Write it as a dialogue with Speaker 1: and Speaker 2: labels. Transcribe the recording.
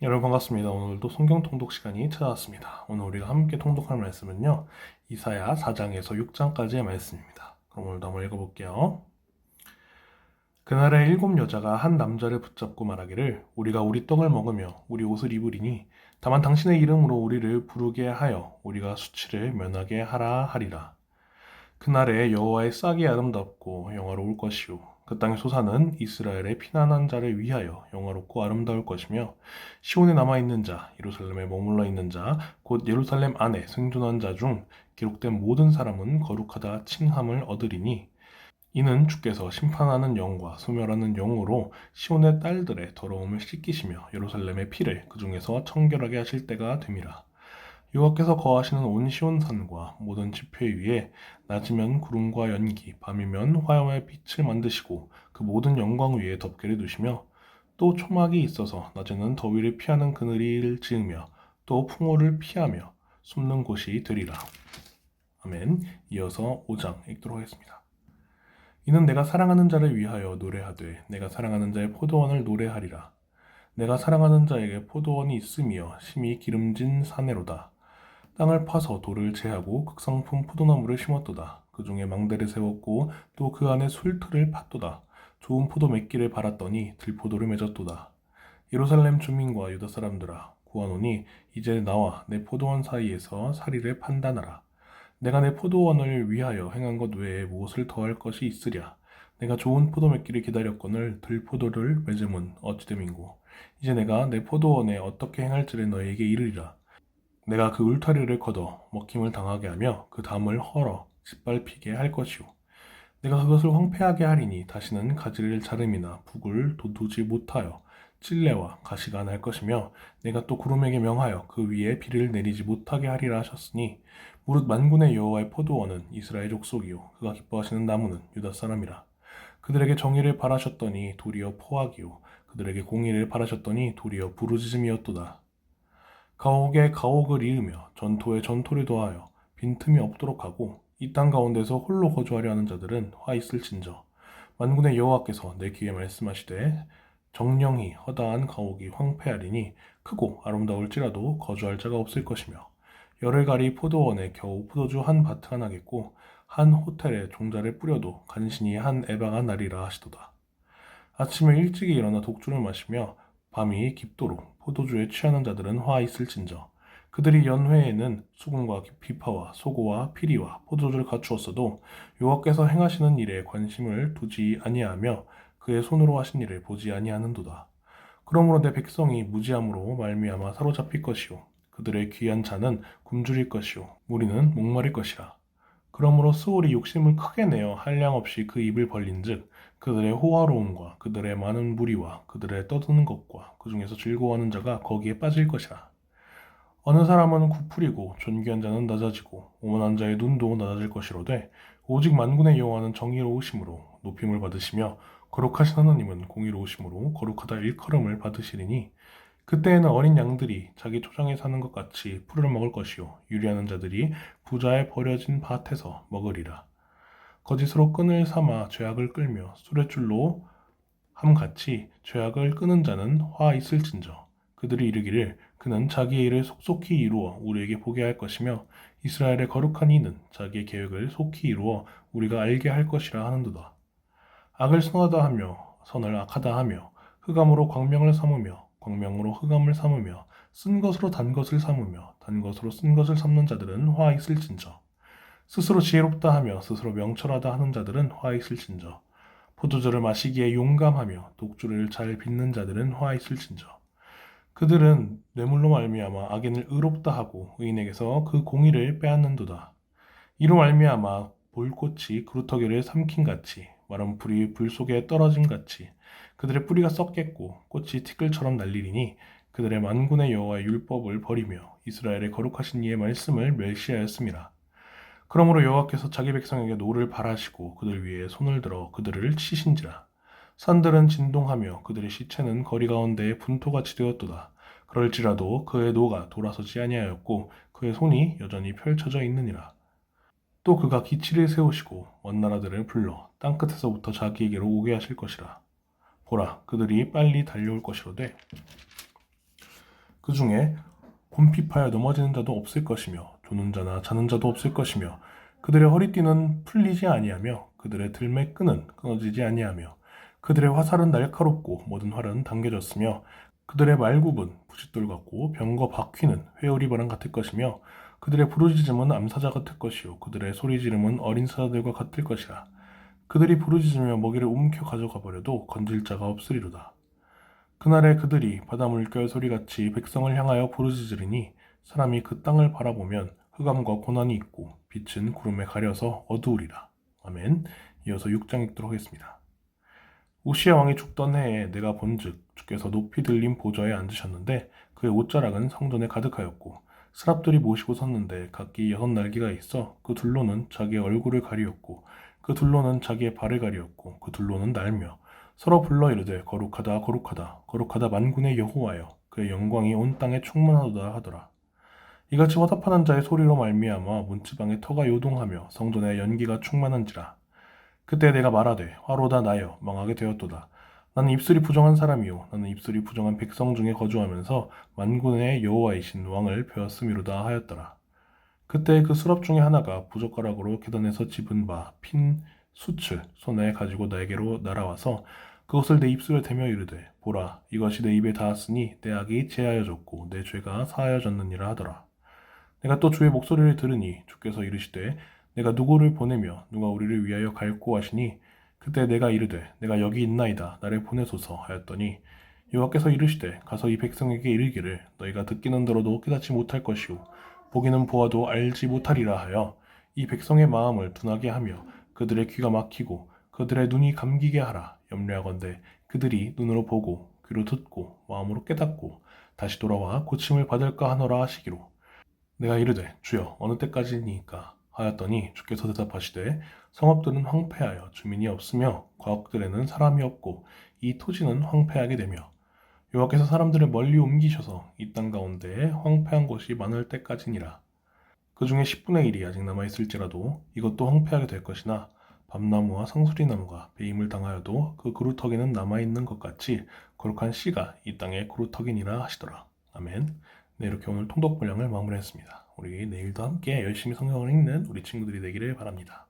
Speaker 1: 여러분 반갑습니다. 오늘도 성경 통독 시간이 찾아왔습니다. 오늘 우리가 함께 통독할 말씀은요. 이사야 4장에서 6장까지의 말씀입니다. 그럼 오늘도 한번 읽어볼게요. 그날에 일곱 여자가 한 남자를 붙잡고 말하기를 우리가 우리 떡을 먹으며 우리 옷을 입으리니 다만 당신의 이름으로 우리를 부르게 하여 우리가 수치를 면하게 하라 하리라. 그날에 여호와의 싹이 아름답고 영화로울 것이요 그 땅의 소사는 이스라엘의 피난한 자를 위하여 영화롭고 아름다울 것이며 시온에 남아 있는 자, 예루살렘에 머물러 있는 자, 곧 예루살렘 안에 생존한 자 중 기록된 모든 사람은 거룩하다 칭함을 얻으리니 이는 주께서 심판하는 영과 소멸하는 영으로 시온의 딸들의 더러움을 씻기시며 예루살렘의 피를 그 중에서 청결하게 하실 때가 됨이라. 여호와께서 거하시는 온 시온산과 모든 지표 위에 낮이면 구름과 연기, 밤이면 화염의 빛을 만드시고 그 모든 영광 위에 덮개를 두시며 또 초막이 있어서 낮에는 더위를 피하는 그늘을 지으며 또 풍호를 피하며 숨는 곳이 되리라. 아멘. 이어서 5장 읽도록 하겠습니다. 이는 내가 사랑하는 자를 위하여 노래하되 내가 사랑하는 자의 포도원을 노래하리라. 내가 사랑하는 자에게 포도원이 있으며 심히 기름진 사내로다. 땅을 파서 돌을 제하고 극상품 포도나무를 심었도다. 그 중에 망대를 세웠고 또 그 안에 술틀을 팠도다. 좋은 포도 맺기를 바랐더니 들포도를 맺었도다. 예루살렘 주민과 유다 사람들아 구하노니 이제 나와 내 포도원 사이에서 사리를 판단하라. 내가 내 포도원을 위하여 행한 것 외에 무엇을 더할 것이 있으랴. 내가 좋은 포도 맺기를 기다렸거늘 들포도를 맺음은 어찌됨인고. 이제 내가 내 포도원에 어떻게 행할지를 너에게 이르리라. 내가 그 울타리를 걷어 먹힘을 당하게 하며 그 담을 헐어 짓밟히게 할 것이요. 내가 그것을 황폐하게 하리니 다시는 가지를 자름이나 북을 돋우지 못하여 찔레와 가시가 날 것이며 내가 또 구름에게 명하여 그 위에 비를 내리지 못하게 하리라 하셨으니 무릇 만군의 여호와의 포도원은 이스라엘 족속이요. 그가 기뻐하시는 나무는 유다 사람이라. 그들에게 정의를 바라셨더니 도리어 포악이요 그들에게 공의를 바라셨더니 도리어 부르짖음이었도다 가옥에 가옥을 이으며 전토에 전토를 더하여 빈틈이 없도록 하고 이 땅 가운데서 홀로 거주하려 하는 자들은 화 있을진저 만군의 여호와께서 내 귀에 말씀하시되 정령이 허다한 가옥이 황폐하리니 크고 아름다울지라도 거주할 자가 없을 것이며 열흘 가리 포도원에 겨우 포도주 한 바트가 나겠고 한 호텔에 종자를 뿌려도 간신히 한 에바가 나리라 하시도다. 아침에 일찍이 일어나 독주를 마시며 밤이 깊도록 포도주에 취하는 자들은 화 있을진저 그들이 연회에는 수금과 비파와 소고와 피리와 포도주를 갖추었어도 여호와께서 행하시는 일에 관심을 두지 아니하며 그의 손으로 하신 일을 보지 아니하는도다. 그러므로 내 백성이 무지함으로 말미암아 사로잡힐 것이요 그들의 귀한 잔은 굶주릴 것이요 무리는 목마를 것이라. 그러므로 스올이 욕심을 크게 내어 한량 없이 그 입을 벌린즉 그들의 호화로움과 그들의 많은 무리와 그들의 떠드는 것과 그 중에서 즐거워하는 자가 거기에 빠질 것이라. 어느 사람은 구풀이고 존귀한 자는 낮아지고 오만한 자의 눈도 낮아질 것이로되 오직 만군의 여호와는 정의로우심으로 높임을 받으시며 거룩하신 하나님은 공의로우심으로 거룩하다 일컬음을 받으시리니 그때에는 어린 양들이 자기 초장에 사는 것 같이 풀을 먹을 것이요. 유리하는 자들이 부자의 버려진 밭에서 먹으리라. 거짓으로 끈을 삼아 죄악을 끌며 수레줄로 함같이 죄악을 끄는 자는 화 있을진저 그들이 이르기를 그는 자기의 일을 속속히 이루어 우리에게 보게 할 것이며 이스라엘의 거룩한 이는 자기의 계획을 속히 이루어 우리가 알게 할 것이라 하는도다. 악을 선하다 하며 선을 악하다 하며 흑암으로 광명을 삼으며 광명으로 흑암을 삼으며 쓴 것으로 단 것을 삼으며 단 것으로 쓴 것을 삼는 자들은 화 있을진저. 스스로 지혜롭다 하며 스스로 명철하다 하는 자들은 화 있을진저. 포도주를 마시기에 용감하며 독주를 잘 빚는 자들은 화 있을진저. 그들은 뇌물로 말미암아 악인을 의롭다 하고 의인에게서 그 공의를 빼앗는도다. 이로 말미암아 볼꽃이 그루터기를 삼킨 같이 마른 불이 불 속에 떨어진 같이 그들의 뿌리가 썩겠고 꽃이 티끌처럼 날리리니 그들의 만군의 여호와의 율법을 버리며 이스라엘의 거룩하신 이의 말씀을 멸시하였습니다. 그러므로 여호와께서 자기 백성에게 노를 바라시고 그들 위에 손을 들어 그들을 치신지라. 산들은 진동하며 그들의 시체는 거리 가운데에 분토같이 되었도다. 그럴지라도 그의 노가 돌아서지 아니하였고 그의 손이 여전히 펼쳐져 있느니라. 또 그가 기치를 세우시고 먼 나라들을 불러 땅 끝에서부터 자기에게로 오게 하실 것이라. 보라, 그들이 빨리 달려올 것이로되 그 중에 곰핍하여 넘어지는 자도 없을 것이며 조는 자나 자는 자도 없을 것이며 그들의 허리띠는 풀리지 아니하며 그들의 들매 끈은 끊어지지 아니하며 그들의 화살은 날카롭고 모든 활은 당겨졌으며 그들의 말굽은 부싯돌 같고 병거 바퀴는 회오리바람 같을 것이며 그들의 부르짖음은 암사자 같을 것이요 그들의 소리 지름은 어린 사자들과 같을 것이라 그들이 부르짖으며 먹이를 움켜 가져가 버려도 건질 자가 없으리로다. 그날에 그들이 바다 물결 소리같이 백성을 향하여 부르짖으리니 사람이 그 땅을 바라보면 흑암과 고난이 있고 빛은 구름에 가려서 어두우리라. 아멘. 이어서 6장 읽도록 하겠습니다. 우시아 왕이 죽던 해에 내가 본즉 주께서 높이 들린 보좌에 앉으셨는데 그의 옷자락은 성전에 가득하였고 스랍들이 모시고 섰는데 각기 여섯 날개가 있어 그 둘로는 자기의 얼굴을 가리었고 그 둘로는 자기의 발을 가리었고 그 둘로는 날며 서로 불러 이르되 거룩하다 거룩하다 거룩하다 만군의 여호와여 그의 영광이 온 땅에 충만하도다 하더라. 이같이 화답하는 자의 소리로 말미암아 문지방의 터가 요동하며 성전에 연기가 충만한지라. 그때 내가 말하되 화로다 나여 망하게 되었도다. 나는 입술이 부정한 사람이요 나는 입술이 부정한 백성 중에 거주하면서 만군의 여호와이신 왕을 배웠음이로다 하였더라 그때 그 수랍 중에 하나가 부젓가락으로 계단에서 집은 바핀 숯을 손에 가지고 나에게로 날아와서 그것을 내 입술에 대며 이르되 보라 이것이 내 입에 닿았으니 내 악이 제하여졌고 내 죄가 사하여졌느니라 하더라. 내가 또 주의 목소리를 들으니 주께서 이르시되 내가 누구를 보내며 누가 우리를 위하여 갈고 하시니? 그때 내가 이르되 내가 여기 있나이다. 나를 보내소서 하였더니 여호와께서 이르시되 가서 이 백성에게 이르기를 너희가 듣기는 들어도 깨닫지 못할 것이요 보기는 보아도 알지 못하리라 하여 이 백성의 마음을 둔하게 하며 그들의 귀가 막히고 그들의 눈이 감기게 하라 염려하건대 그들이 눈으로 보고 귀로 듣고 마음으로 깨닫고 다시 돌아와 고침을 받을까 하노라 하시기로. 내가 이르되 주여 어느 때까지니까? 하였더니 주께서 대답하시되 성읍들은 황폐하여 주민이 없으며 과학들에는 사람이 없고 이 토지는 황폐하게 되며 여호와께서 사람들을 멀리 옮기셔서 이 땅 가운데에 황폐한 곳이 많을 때까지니라 그 중에 10분의 1이 아직 남아 있을지라도 이것도 황폐하게 될 것이나 밤나무와 상수리나무가 배임을 당하여도 그 그루터기는 남아 있는 것 같이 거룩한 씨가 이 땅의 그루터기니라 하시더라 아멘 네, 이렇게 오늘 통독 분량을 마무리했습니다. 우리 내일도 함께 열심히 성경을 읽는 우리 친구들이 되기를 바랍니다.